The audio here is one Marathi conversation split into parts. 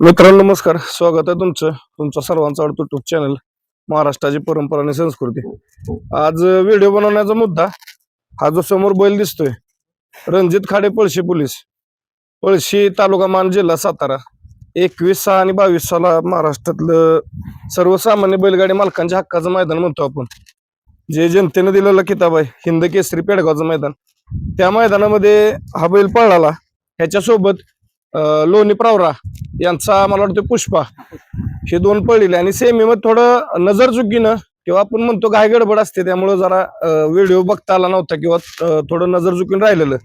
मित्रांनो नमस्कार. स्वागत आहे तुमचं. तुमचा सर्वांचा आवडतो युट्यूब चॅनल महाराष्ट्राची परंपरा आणि संस्कृती. आज व्हिडिओ बनवण्याचा मुद्दा हा जो समोर बैल दिसतोय रणजित खाडे पळशी पोलीस. पळशी तालुका मान जिल्हा सातारा. एकवीस सहा आणि बावीस साला महाराष्ट्रातलं सर्वसामान्य बैलगाडी मालकांच्या हक्काचं मैदान म्हणतो आपण. जे जनतेनं दिलेला किताब आहे हिंद केसरी पेडगावचं मैदान. त्या मैदानामध्ये हा बैल पळाला. ह्याच्यासोबत लोणी प्रावरा यांचा मला वाटतं पुष्पा. हे दोन पडलेले आणि सेमी मध्ये थोडं नजर चुकीनं किंवा आपण म्हणतो काय गडबड असते त्यामुळं जरा व्हिडिओ बघता आला नव्हता किंवा थोडं नजर चुकीन राहिलेलं.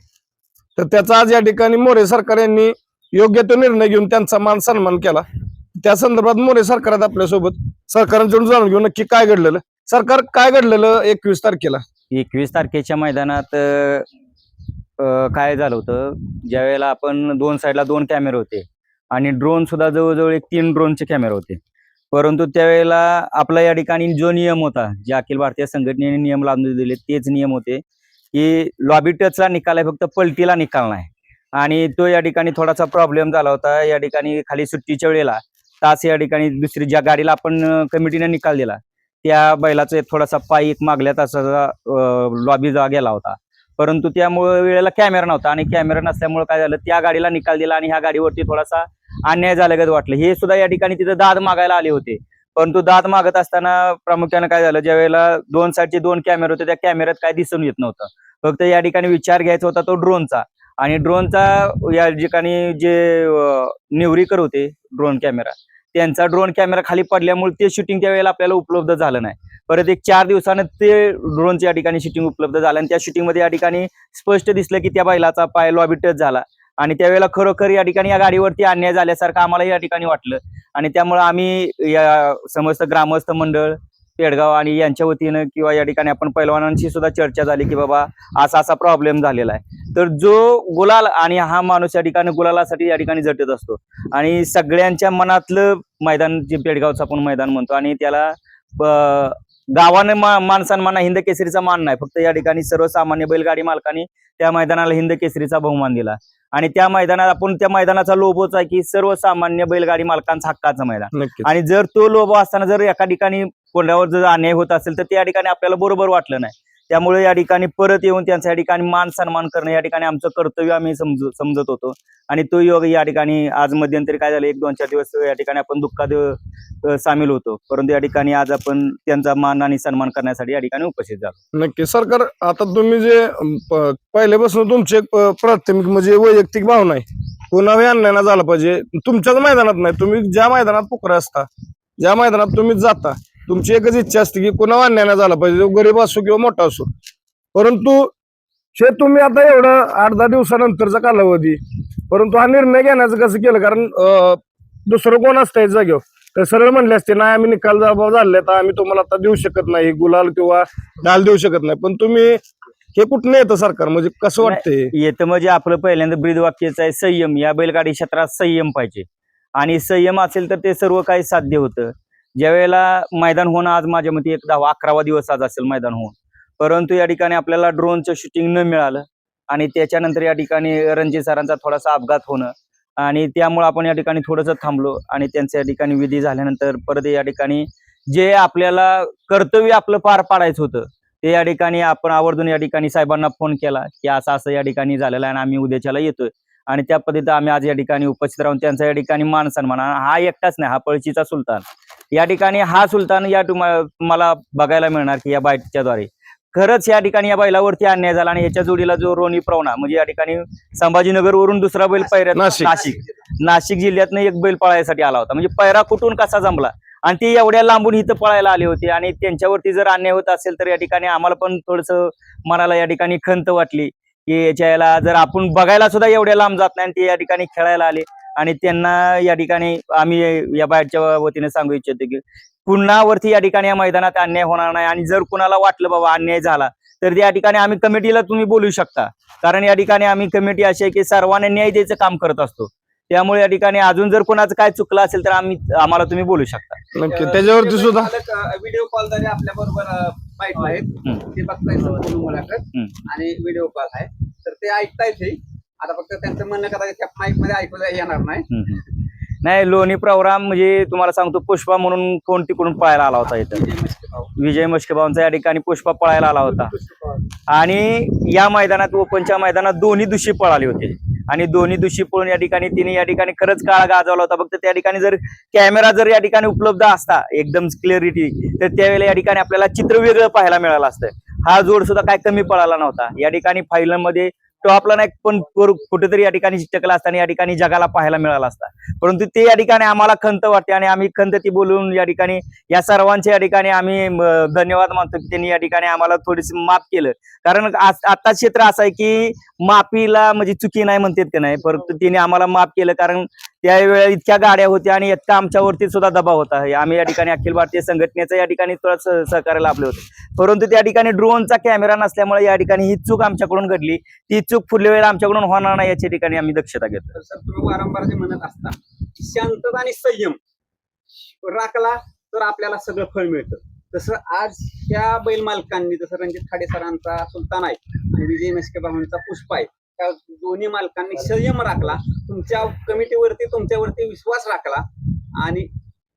तर त्याचा आज या ठिकाणी मोरे सरकार यांनी योग्य तो निर्णय घेऊन त्यांचा मान सन्मान केला. त्या संदर्भात मोरे सरकारात आपल्यासोबत. सरकारांकडून जाणून घेऊ नक्की काय घडलेलं. सरकार काय घडलेलं एकवीस तारखेला? एकवीस तारखेच्या मैदानात काय झालं होतं ज्यावेळेला आपण दोन साईडला दोन कॅमेरे होते आणि ड्रोन सुद्धा जवळजवळ एक तीन ड्रोनचे कॅमेरे होते. परंतु त्यावेळेला आपला या ठिकाणी जो नियम होता जे अखिल भारतीय संघटनेने नियम लादून दिले तेच नियम होते की लॉबी टचला निकाल आहे फक्त पलटीला निकाल नाही. आणि तो या ठिकाणी थोडासा प्रॉब्लेम झाला होता. या ठिकाणी खाली सुट्टीच्या वेळेला तास या ठिकाणी दुसरी ज्या गाडीला आपण कमिटीने निकाल दिला त्या बैलाचा एक थोडासा पाय एक मागल्या तासाचा लॉबी जा गेला होता. परंतु त्यामुळे वेळेला कॅमेरा नव्हता. आणि कॅमेरा नसल्यामुळे काय झालं त्या गाडीला निकाल दिला आणि ह्या गाडीवरती थोडासा अन्याय झाल्यागत वाटलं. हे सुद्धा या ठिकाणी तिथे दाद मागायला आले होते. परंतु दाद मागत असताना प्रामुख्याने काय झालं ज्या वेळेला दोन साईडचे दोन कॅमेरे होते त्या कॅमेऱ्यात काय दिसून येत नव्हतं. फक्त या ठिकाणी विचार घ्यायचा होता तो ड्रोनचा आणि ड्रोनचा या ठिकाणी जे निवरीकर होते ड्रोन कॅमेरा त्यांचा ड्रोन कॅमेरा खाली पडल्यामुळे ते शूटिंग त्या वेळेला आपल्याला उपलब्ध झालं नाही. परत एक चार दिवसानं ते ड्रोनच्या या ठिकाणी शूटिंग उपलब्ध झालं आणि त्या शूटिंगमध्ये मध्ये या ठिकाणी स्पष्ट दिसलं की त्या बैलाचा पाय लॉबी टच झाला. आणि त्यावेळेला खरोखर या ठिकाणी या गाडीवरती अन्याय झाल्यासारखं आम्हाला या ठिकाणी वाटलं. आणि त्यामुळे आम्ही या समस्त ग्रामस्थ मंडळ पेडगाव आणि यांच्या वतीनं किंवा या ठिकाणी आपण पैलवानांशी सुद्धा चर्चा झाली की बाबा असा असा प्रॉब्लेम झालेला आहे. तर जो गुलाल आणि हा माणूस या ठिकाणी गुलालासाठी या ठिकाणी झटत असतो. आणि सगळ्यांच्या मनातलं मैदान जे पेडगावचं आपण मैदान म्हणतो आणि त्याला गावाने मा मान सन्मान हिंद केसरीचा मान नाही. फक्त या ठिकाणी सर्वसामान्य बैलगाडी मालकांनी त्या मैदानाला हिंद केसरीचा बहुमान दिला. आणि त्या मैदानात आपण त्या मैदानाचा लोभोच आहे की सर्वसामान्य बैलगाडी मालकांचा हक्काचं मैदान. आणि जर तो लोभ असताना जर एका ठिकाणी कोणावर जर अन्याय होत असेल तर त्या ठिकाणी आपल्याला बरोबर वाटलं नाही. त्यामुळे या ठिकाणी परत येऊन त्यांच्या या ठिकाणी मान सन्मान करणं या ठिकाणी आमचं कर्तव्य आम्ही समज समजत होतो. आणि तो योग या ठिकाणी आज मध्यंतरी काय झालं एक दोन चार दिवस या ठिकाणी आपण दुःखात सामील होतो. परंतु या ठिकाणी आज आपण त्यांचा मान आणि सन्मान करण्यासाठी या ठिकाणी उपस्थित झालो. नक्की. सरकार आता तुम्ही जे पहिल्यापासून तुमची एक प्राथमिक म्हणजे वैयक्तिक भावना आहे. कोणावे अन्याय झाला पाहिजे. तुमच्याच मैदानात नाही. तुम्ही ज्या मैदानात पोकरा असता ज्या मैदानात तुम्ही जाता तुमची एकच इच्छा असते की कोणावर अन्याय झाला पाहिजे तो गरीब असो किंवा मोठा असो. परंतु हे तुम्ही आता एवढं आठ दहा दिवसानंतरचा कालावधी परंतु हा निर्णय घेण्याचं कसं केलं? कारण दुसरं कोण असतं जागेवर? तर सरळ म्हणले असते नाही आम्ही निकाल जबाब झाले तर आम्ही तुम्हाला आता देऊ शकत नाही गुलाल किंवा डाल देऊ शकत नाही. पण तुम्ही हे कुठनं येतं सरकार? म्हणजे कसं वाटतंय? येतं म्हणजे आपलं पहिल्यांदा ब्रीद वाक्याचं आहे संयम. या बैलगाडी क्षेत्रात संयम पाहिजे. आणि संयम असेल तर ते सर्व काही साध्य होतं. ज्या वेळेला मैदान होणं आज माझ्या मते एक दहा अकरावा दिवस आज असेल मैदान होऊन परंतु या ठिकाणी आपल्याला ड्रोनचं शूटिंग न मिळालं आणि त्याच्यानंतर या ठिकाणी रणजित सरांचा थोडासा अपघात होणं आणि त्यामुळे आपण या ठिकाणी थोडंसं थांबलो आणि त्यांच्या या ठिकाणी विधी झाल्यानंतर परत या ठिकाणी जे आपल्याला कर्तव्य आपलं पार पाडायचं होतं ते या ठिकाणी आपण आवर्जून या ठिकाणी साहेबांना फोन केला की असं असं या ठिकाणी झालेलं आहे आणि आम्ही उद्याच्याला येतोय आणि त्या पद्धतीत आम्ही आज या ठिकाणी उपस्थित राहून त्यांचा या ठिकाणी मान सन्मान हा एकटाच नाही हा पळशीचा सुलतान या ठिकाणी हा सुलतान या तुम्हा- तुम्हाला बघायला मिळणार की या बाईटच्या द्वारे खरंच या ठिकाणी या बैलावरती अन्याय झाला आणि याच्या जोडीला जो रोनी प्रवणा म्हणजे या ठिकाणी संभाजीनगर वरून दुसरा बैल पैऱ्यात नाशिक. नाशिक. नाशिक जिल्ह्यातनं एक बैल पळायसाठी आला होता. म्हणजे पैरा कुठून कसा जमला? आणि ते एवढ्या लांबून इथं पळायला आले होते आणि त्यांच्यावरती जर अन्याय होत असेल तर या ठिकाणी आम्हाला पण थोडस मनाला या ठिकाणी खंत वाटली की याच्या याला जर आपण बघायला सुद्धा एवढ्या लांब जात नाही आणि ते या ठिकाणी खेळायला आले. आणि त्यांना या ठिकाणी आम्ही या बाहेरच्या वतीने सांगू इच्छितो की पुन्हा वरती या ठिकाणी या मैदानात अन्याय होणार नाही. आणि जर कुणाला वाटलं बाबा अन्याय झाला तर या ठिकाणी आम्ही कमिटीला तुम्ही बोलू शकता. कारण या ठिकाणी आम्ही कमिटी अशी आहे की सर्वांना न्याय द्यायचं काम करत असतो. त्यामुळे या ठिकाणी अजून जर कोणाचं काय चुकलं असेल तर आम्ही आम्हाला तुम्ही बोलू शकता. नक्की. त्याच्यावरती सुद्धा व्हिडिओ कॉलद्वारे आपल्या बरोबर बाईट आहेत. ते बघताय. आणि व्हिडिओ कॉल आहे. तर ते ऐकतायत आता फक्त त्यांचं म्हणणं कदाचित माईकमध्ये ऐकू येणार नाही. नाही लोणी प्रोग्राम म्हणजे तुम्हाला सांगतो पुष्पा म्हणून कोण तिकडून पळायला आला होता इथं. विजय मस्केबावांचा या ठिकाणी पुष्पा पळायला आला होता. आणि या मैदानात ओपनच्या मैदानात दोन्ही दुशी पळाले होते. आणि दोन्ही दुशी पळून या ठिकाणी तिने या ठिकाणी खरंच काळ गाजवला होता. फक्त त्या ठिकाणी जर कॅमेरा जर या ठिकाणी उपलब्ध असता एकदम क्लिअरिटी तर त्यावेळेला या ठिकाणी आपल्याला चित्र वेगळं पाहायला मिळालं असतं. हा जोड सुद्धा काय कमी पळाला नव्हता. या ठिकाणी फायनलमध्ये तो आपला नाही पण कुठेतरी या ठिकाणी टिकला असता आणि या ठिकाणी जगाला पाहायला मिळाला असता. परंतु ते या ठिकाणी आम्हाला खंत वाटते आणि आम्ही खंत ती बोलून या ठिकाणी या सर्वांच्या या ठिकाणी आम्ही धन्यवाद मानतो की त्यांनी या ठिकाणी आम्हाला थोडीशी माफ केलं. कारण आता क्षेत्र असं आहे की माफीला म्हणजे चुकी नाही म्हणतात की नाही परंतु तिने आम्हाला माफ केलं कारण त्यावेळेला इतक्या गाड्या होत्या आणि इतका आमच्यावरती सुद्धा दबाव होता. आम्ही या ठिकाणी अखिल भारतीय संघटनेचं या ठिकाणी थोडं सह- सहकार्य लाभले होते. परंतु त्या ठिकाणी ड्रोनचा कॅमेरा नसल्यामुळे या ठिकाणी ही चूक आमच्याकडून घडली. ती चूक पुढल्या वेळेला आमच्याकडून होणार नाही याच्या ठिकाणी आम्ही दक्षता घेतो तुम्ही वारंवार जे म्हणत असता शांतता आणि संयम राखला तर आपल्याला सगळं फळ मिळतं. तसं आज ह्या बैल मालकांनी जसं रणजित खाडे सरांचा सुलतान आहे आणि विजय मेस्के बाबांचा पुष्प आहे त्या दोन्ही मालकांनी संयम राखला तुमच्या कमिटीवरती तुमच्यावरती विश्वास राखला आणि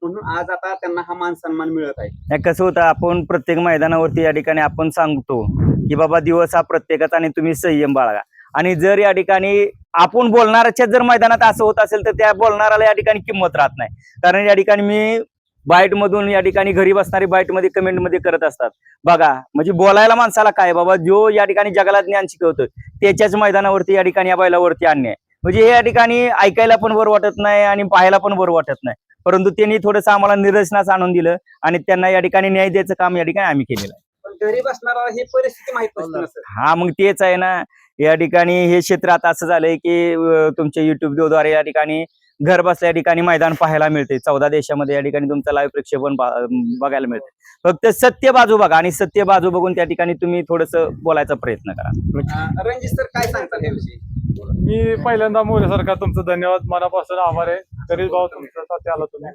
म्हणून आज आता त्यांना हा मान सन्मान मिळत आहे. नाही कसं होतं आपण प्रत्येक मैदानावरती या ठिकाणी आपण सांगतो की बाबा दिवस हा प्रत्येकाचा आणि तुम्ही संयम बाळगा. आणि जर या ठिकाणी आपण बोलणाऱ्याच्या जर मैदानात असं होत असेल तर त्या बोलणाऱ्याला या ठिकाणी किंमत राहत नाही. कारण या ठिकाणी मी बाईट मधून या ठिकाणी घरी बसणारी बाईटमध्ये कमेंटमध्ये करत असतात. बघा म्हणजे बोलायला माणसाला काय बाबा जो या ठिकाणी जगाला ज्ञान शिकवतो त्याच्याच मैदानावरती या ठिकाणी या बैलावरती आणणे म्हणजे हे या ठिकाणी ऐकायला पण बरं वाटत नाही आणि पाहायला पण बरं वाटत नाही. परंतु त्यांनी थोडंसं आम्हाला निदर्शनास आणून दिलं आणि त्यांना या ठिकाणी न्याय द्यायचं काम या ठिकाणी आम्ही केलेलं आहे. घरी बसणारा ही परिस्थिती माहीत हा मग तेच आहे ना. या ठिकाणी हे क्षेत्र आता असं झालंय की तुमच्या युट्यूबद्वारे या ठिकाणी घर बसल्या ठिकाणी मैदान पाहायला मिळते चौदा देशामध्ये या ठिकाणी तुमचं लाईव्ह प्रक्षेपण बघायला मिळते फक्त सत्य बाजू बघा आणि सत्य बाजू बघून त्या ठिकाणी तुम्ही थोडस बोलायचा प्रयत्न करा. रणजित सर काय सांगतात याविषयी? मी पहिल्यांदा मोरे सरकार तुमचं धन्यवाद मनापासून आभार आहे. गरीब भाऊ तुमच्या साथी आला तुम्ही.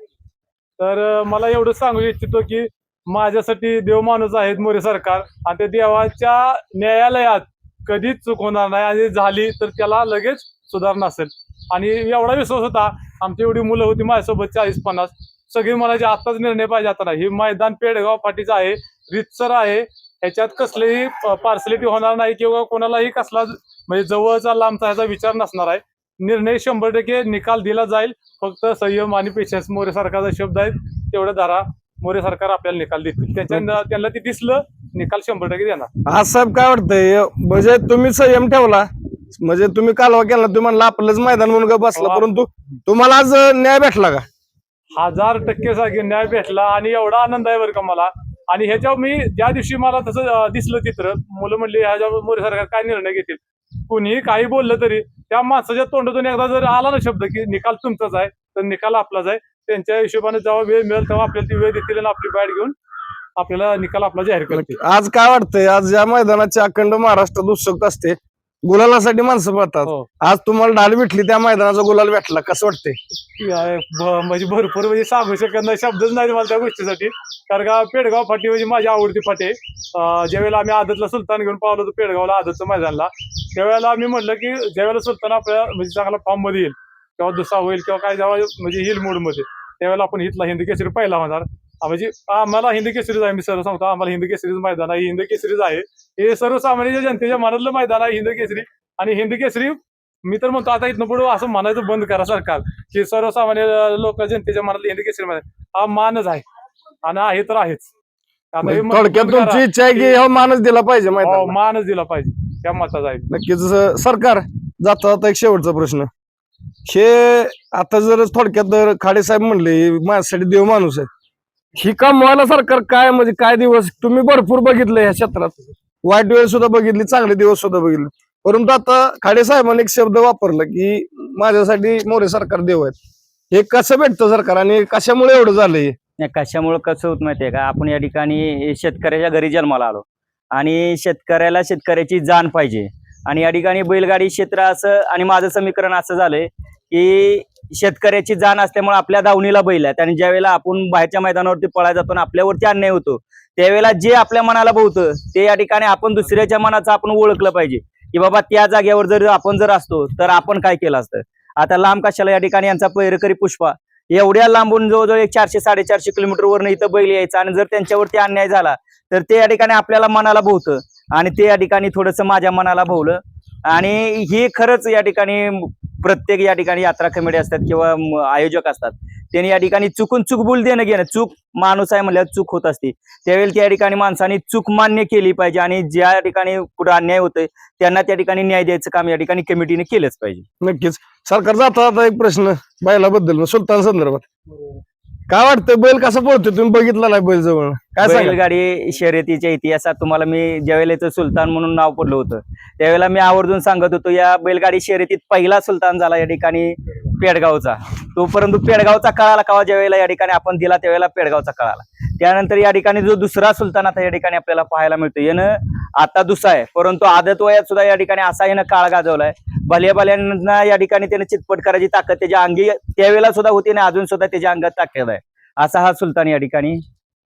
तर मला एवढं सांगू इच्छितो की माझ्यासाठी देव माणूस आहेत मोरे सरकार आणि ते देवाच्या न्यायालयात कधीच चूक होणार नाही आणि झाली तर त्याला लगेच सुधारणा असेल. आणि एवढा विश्वास होता आमची एवढी मुलं होती माझ्यासोबत चाळीस पन्नास. सगळी मला जे आत्ताच निर्णय पाहिजे आता नाही. हे मैदान पेडगाव पाठीचं आहे रितसर आहे. ह्याच्यात कसलीही पार्सलिटी होणार नाही किंवा कोणालाही कसला म्हणजे जवळचा लांबचा ह्याचा विचार नसणार आहे. निर्णय शंभर टक्के निकाल दिला जाईल. फक्त संयम आणि पेशन्स मोरे सरकारचा शब्द आहे तेवढं धरा. मोरे सरकार आपल्याला निकाल देतील. त्याच्या त्यांना ते दिसलं निकाल शंभर टक्के देणार. आज साहेब काय वाटतंय म्हणजे तुम्ही संयम ठेवला म्हणजे तुम्ही कालवा केला तुम्ही म्हणला आपलंच मैदान म्हणून का बसला हो. परंतु तुम्हाला आज न्याय भेटला का? हजार टक्के जागी न्याय भेटला आणि एवढा आनंद आहे बरं का मला. आणि ह्याच्यावर मी ज्या दिवशी मला तसं दिसलं चित्र मुलं म्हणली ह्याच्यावर मोरे सरकार काय निर्णय घेतील? कुणीही काही बोललं तरी त्या माणसाच्या तोंडातून एकदा जर आला ना शब्द की निकाल तुमचाच आहे. तर निकाल आपलाच आहे त्यांच्या हिशोबाने जेव्हा वेळ मिळेल तेव्हा आपल्याला ती वेळ देतील आणि आपली बॅट घेऊन आपल्याला निकाल आपला जाहीर करतील. आज काय वाटतंय? आज या मैदानाची अखंड महाराष्ट्रात उत्सुकता असते. गुलालासाठी माणसं पळतात. हो. आज तुम्हाला ढाल भेटली त्या मैदानाचा गुलाल भेटला. कसं वाटतंय? म्हणजे भरपूर म्हणजे सांगू शकत नाही शब्दच नाही मला त्या गोष्टीसाठी. कारण का पेडगाव फाटी म्हणजे माझी आवडती फाटी. ज्यावेळेला आम्ही आदतला सुलतान घेऊन पावलो होतो पेडगावला आदतचं मैदानला त्यावेळेला आम्ही म्हटलं की ज्यावेळेला सुलतान आपल्या म्हणजे चांगला फॉर्ममध्ये येईल किंवा दुसरा होईल किंवा काय जेव्हा म्हणजे येईल मूडमध्ये त्यावेळेला आपण हितला हिंदी केसरी पहिला होणार. म्हणजे आम्हाला हिंदी केसरीच आहे मी सर्व सांगतो आम्हाला हिंदी केसरीच मैदान आहे हिंदी केसरीच आहे. हे सर्वसामान्य जनतेच्या मनातलं मैदान आहे हिंदी केसरी. आणि हिंदी केसरी मी तर म्हणतो आता इथनं पुढे असं म्हणायचं बंद करा सरकार की सर्वसामान्य लोक जनतेच्या मनातले हिंदी केसरी मध्ये हा मानच आहे. आणि आहे तर आहेच. आता हे थोडक्यात करा. तुमची इच्छा आहे की हा मानच दिला पाहिजे हो, मैदान मानच दिला पाहिजे. त्या मताचा आहे. नक्कीच सरकार जाता जाता एक शेवटचा प्रश्न. हे आता जर थोडक्यात जर खाडे साहेब म्हणले माझ्यासाठी देव माणूस आहे. ही कमवायला सरकार काय म्हणजे काय दिवस? तुम्ही भरपूर बघितलं ह्या क्षेत्रात. वाईट वेळ सुद्धा बघितली चांगले दिवस सुद्धा बघितले. परंतु आता खाडे साहेबांनी एक शब्द वापरला की माझ्यासाठी मोरे सरकार देव आहेत. हे कसं भेटतं सरकार? आणि कशामुळे एवढं झालंय? नाही, कशामुळं कसं होत माहितीये का? आपण या ठिकाणी शेतकऱ्याच्या घरी जन्माला आलो. आणि शेतकऱ्याला शेतकऱ्याची जाण पाहिजे. आणि या ठिकाणी बैलगाडी क्षेत्र असं आणि माझं समीकरण असं झालंय की शेतकऱ्याची जाण असल्यामुळे आपल्या धावणीला बैल आहेत. आणि ज्यावेळेला आपण बाहेरच्या मैदानावरती पळायला जातो आणि आपल्यावरती अन्याय होतो त्यावेळेला जे आपल्या मनाला भोवतं ते या ठिकाणी आपण दुसऱ्याच्या मनाचं आपण ओळखलं पाहिजे. की बाबा त्या जागेवर जर आपण जर असतो तर आपण काय केलं असतं? आता लांब कशाला या ठिकाणी यांचा पैरकरी पुष्पा? एवढ्या लांबून जवळजवळ एक चारशे साडेचारशे किलोमीटरवरनं इथं बैल यायचा आणि जर त्यांच्यावरती अन्याय झाला तर ते या ठिकाणी आपल्याला मनाला भोवतं. आणि ते या ठिकाणी थोडंसं माझ्या मनाला भोवलं. आणि हे खरंच या ठिकाणी प्रत्येक या ठिकाणी यात्रा कमिटी असतात किंवा आयोजक असतात. त्यांनी या ठिकाणी चुकून चूक बोल देणं घेणं चूक माणूस आहे म्हणल्यावर चूक होत असते. त्यावेळी त्या ठिकाणी माणसाने चूक मान्य केली पाहिजे आणि ज्या ठिकाणी कुठं अन्याय होतोय त्यांना त्या ठिकाणी न्याय द्यायचं काम या ठिकाणी कमिटीने केलंच पाहिजे. नक्कीच. सरकार जाता एक प्रश्न बायलाबद्दल सुलतान संदर्भात. काय वाटतं बैल कसा पळतो तुम्ही बघितला नाही बैल जवळ. काय बैलगाडी शर्यतीच्या इतिहासात तुम्हाला मी ज्यावेळेला इथं सुलतान म्हणून नाव पडलं होतं त्यावेळेला मी आवर्जून सांगत होतो या बैलगाडी शर्यतीत पहिला सुलतान झाला या ठिकाणी. पेडगावचा. तो परंतु पेडगावचा कळाला कावा हो ज्या वेळेला या ठिकाणी आपण दिला त्यावेळेला पेडगावचा कळाला. त्यानंतर या ठिकाणी जो दुसरा सुलतान आता या ठिकाणी आपल्याला पाहायला मिळतो यानं आता दुसरा आहे परंतु आदत वयात सुद्धा या ठिकाणी असा यानं काळ गाजवलाय. भल्या भल्यांना या ठिकाणी त्याने चितपट करायची ताकद त्याच्या अंगी त्यावेळेला सुद्धा होती आणि अजून सुद्धा त्याच्या अंगात ताकद आहे. असा हा सुलतान या ठिकाणी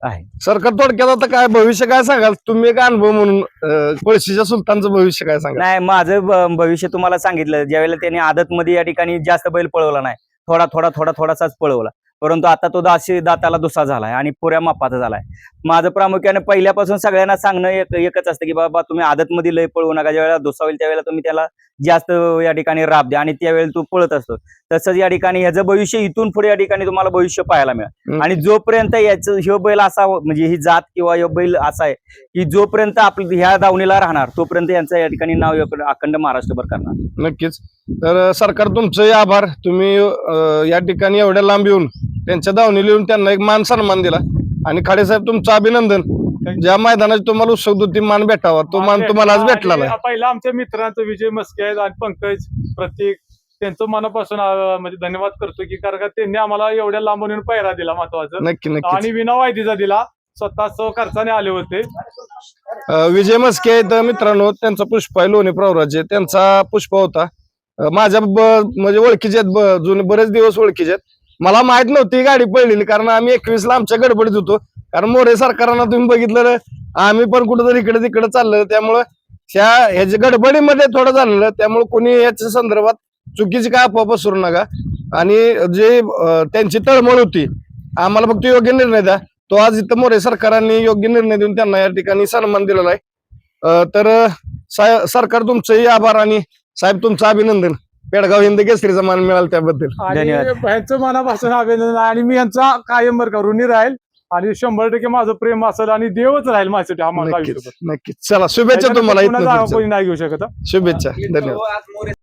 आहे. सरकार थोडक्यात आता काय भविष्य काय सांगाल? तुम्ही एक अनुभव म्हणून अं, पळशीच्या सुलतानचं भविष्य काय सांगाल? नाही माझं ब- भविष्य तुम्हाला सांगितलं. ज्यावेळेला त्याने आदत मध्ये या ठिकाणी जास्त बैल पळवला नाही. थोडा थोडा थोडा थोडासाच पळवला. परंतु आता तो दाशी दाताला दुसरा झालाय आणि पुऱ्या मापाचा झालाय. माझं प्रामुख्याने पहिल्यापासून सगळ्यांना सांगणं एक एकच असतं की बाबा तुम्ही आदत मध्ये लय पळवू नका. ज्यावेळेला दुसरा होईल त्यावेळेला तुम्ही त्याला जास्त या ठिकाणी राब द्या आणि त्यावेळेला तू पळत असतो. तसंच या ठिकाणी ह्याचं भविष्य इथून पुढे या ठिकाणी तुम्हाला भविष्य पाहायला मिळेल. आणि जोपर्यंत याचं ह्यो बैल असा म्हणजे ही जात किंवा ह्यो बैल असा आहे की जोपर्यंत आपलं ह्या दावणीला राहणार तोपर्यंत यांचं या ठिकाणी नाव अखंड महाराष्ट्रभर करणार. नक्कीच. तर सरकार तुमचंही आभार. तुम्ही या ठिकाणी एवढ्या लांब येऊन त्यांच्या दावणी लिहून त्यांना एक मान सन्मान दिला. आणि खाडेसाहेब तुमचं अभिनंदन. ज्या मैदानाची तुम्हाला उत्सुक मान भेटावा. तो मान तुम्हाला आज भेटला पहिला आमच्या मित्रांचं विजय मस्के आहेत आणि पंकज प्रतीक. त्यांचं मनापासून म्हणजे धन्यवाद करतो की कारण का त्यांनी आम्हाला एवढ्या लांबून येऊन पहिरा दिला महत्वाचं. नक्की नक्की आणि विना वायदीचा दिला. स्वतः सह खर्चाने आले होते. विजय मस्के आहेत मित्रांनो. त्यांचा पुष्प आहे लोणी प्रवराचे त्यांचा पुष्प होता. माझ्या म्हणजे ओळखीचे आहेत जुने बरेच दिवस ओळखीचे आहेत. मला माहीत नव्हती गाडी पडलेली कारण आम्ही एकवीस ला आमच्या गडबडीत होतो. कारण मोरे सरकारांना तुम्ही बघितलं आम्ही पण कुठंतरी इकडे तिकडे चाललं त्यामुळं त्या ह्याच्या गडबडीमध्ये थोडं झालेलं त्यामुळे कोणी याच्या संदर्भात चुकीची काय अफवा पसरू नका. आणि जे त्यांची तळमळ होती आम्हाला फक्त योग्य निर्णय द्या. तो आज इथं मोरे सरकारांनी योग्य निर्णय देऊन त्यांना या ठिकाणी सन्मान दिलेला आहे. तर सरकार तुमचंही आभार आणि साहेब तुमचं अभिनंदन. पेडगाव हिंद केसरीचा मान मिळाला त्याबद्दल आणि धन्यवाद. यांचं मनापासून अभिनंदन आहे आणि मी यांचा कायम बरं का ऋणी राहील आणि शंभर टक्के माझं प्रेम असेल आणि देवच राहील माझ्यासाठी हा माझा नक्कीच आयुष्यभर. नक्कीच चला शुभेच्छा तुम्हाला पुन्हा जागा. कोणी नाही घेऊ शकत हा. शुभेच्छा धन्यवाद